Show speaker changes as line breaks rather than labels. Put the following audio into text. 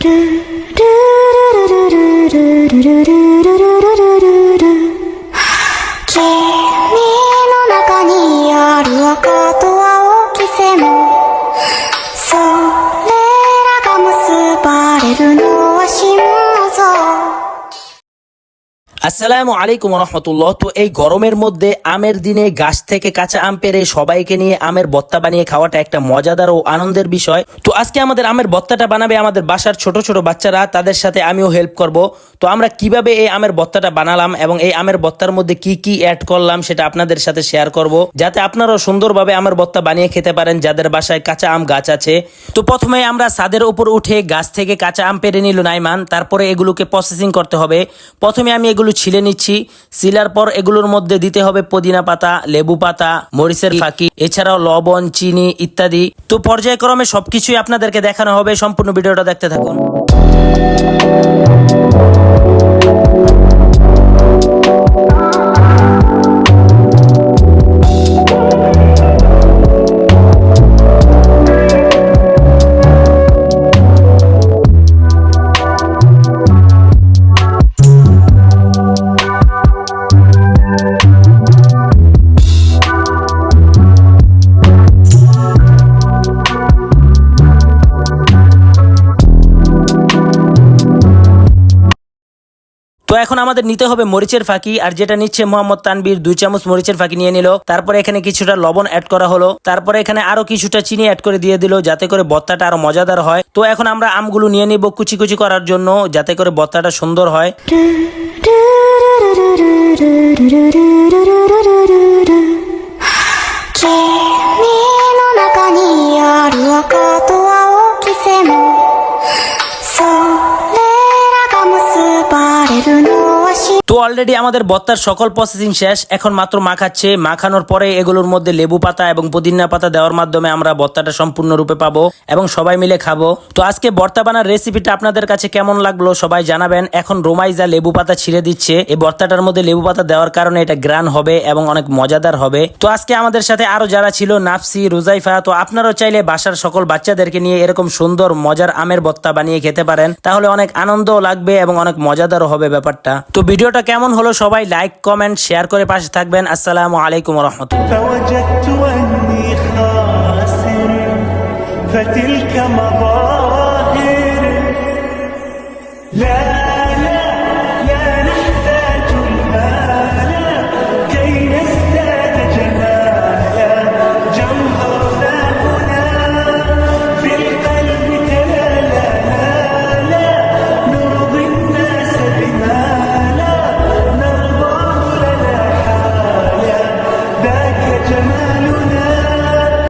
君の中にある赤
আসসালামু আলাইকুম রহমতুল্লাহ তো এই গরমের মধ্যে আমের দিনে গাছ থেকে কাঁচা আম পেরে সবাইকে নিয়ে আমের বত্তা বানিয়ে খাওয়াটা একটা মজাদার ও আনন্দের বিষয়। তো আজকে আমাদের আমের বত্তাটা বানাবে আমাদের বাসার ছোট ছোট বাচ্চারা, তাদের সাথে আমিও হেল্প করব। তো আমরা কীভাবে এই আমের বত্তাটা বানালাম এবং এই আমের বত্তার মধ্যে কি কি অ্যাড করলাম সেটা আপনাদের সাথে শেয়ার করব, যাতে আপনারাও সুন্দরভাবে আমের বত্তা বানিয়ে খেতে পারেন যাদের বাসায় কাঁচা আম গাছ আছে। তো প্রথমে আমরা ছাদের উপর উঠে গাছ থেকে কাঁচা আম পেরে নিল নাইমান, তারপরে এগুলোকে প্রসেসিং করতে হবে। প্রথমে আমি এগুলো ছিলে নিচ্ছি। সিলার পর এগুলোর মধ্যে দিতে হবে পুদিনা পাতা, লেবু পাতা, মরিচের ফাঁকি, এছাড়াও লবণ, চিনি ইত্যাদি। তো পর্যায়ক্রমে সবকিছুই আপনাদেরকে দেখানো হবে। সম্পূর্ণ ভিডিওটা দেখতে থাকুন। তো এখন আমাদের নিতে হবে মরিচের ফাঁকি আর যেটা নিচ্ছে মোহাম্মদ তানবির দুই চামচ মরিচের ফাঁকি নিয়ে নিল তারপরে এখানে কিছুটা লবণ অ্যাড করা হলো তারপরে এখানে আরও কিছুটা চিনি অ্যাড করে দিয়ে দিল যাতে করে বত্তাটা আরও মজাদার হয় তো এখন আমরা আমগুলো নিয়ে নিব কুচি কুচি করার জন্য যাতে করে বত্তাটা সুন্দর হয়「তো অলরেডি আমাদের বত্তার সকল প্রসেসিং শেষ, এখন মাত্র মাখাচ্ছে মাখানোর পরে এগুলোর মধ্যে লেবু পাতা এবং পুদিনা পাতা দেওয়ার মাধ্যমে আমরা বত্তাটা সম্পূর্ণরূপে পাবো এবং সবাই মিলে খাব। তো আজকে বর্তা বানার রেসিপিটা আপনাদের কাছে কেমন লাগল সবাই জানাবেন। এখন রোমাইজা লেবু পাতা ছিঁড়ে দিচ্ছে। এই বর্তাটার মধ্যে লেবু পাতা দেওয়ার কারণে এটা গ্রান হবে এবং অনেক মজাদার হবে। তো আজকে আমাদের সাথে আরও যারা ছিল, নাফসি, রুজাইফা, তো আপনারাও চাইলে বাসার সকল বাচ্চাদেরকে নিয়ে এরকম সুন্দর, মজার আমের বত্তা বানিয়ে খেতে পারেন। তাহলে অনেক আনন্দও লাগবে এবং অনেক মজাদারও হবে ব্যাপারটা। তো ভিডিওটা ভিডিওটা কেমন হলো সবাই লাইক কমেন্ট শেয়ার করে পাশে থাকবেন। আসসালামু আলাইকুম রহমতুল্লাহ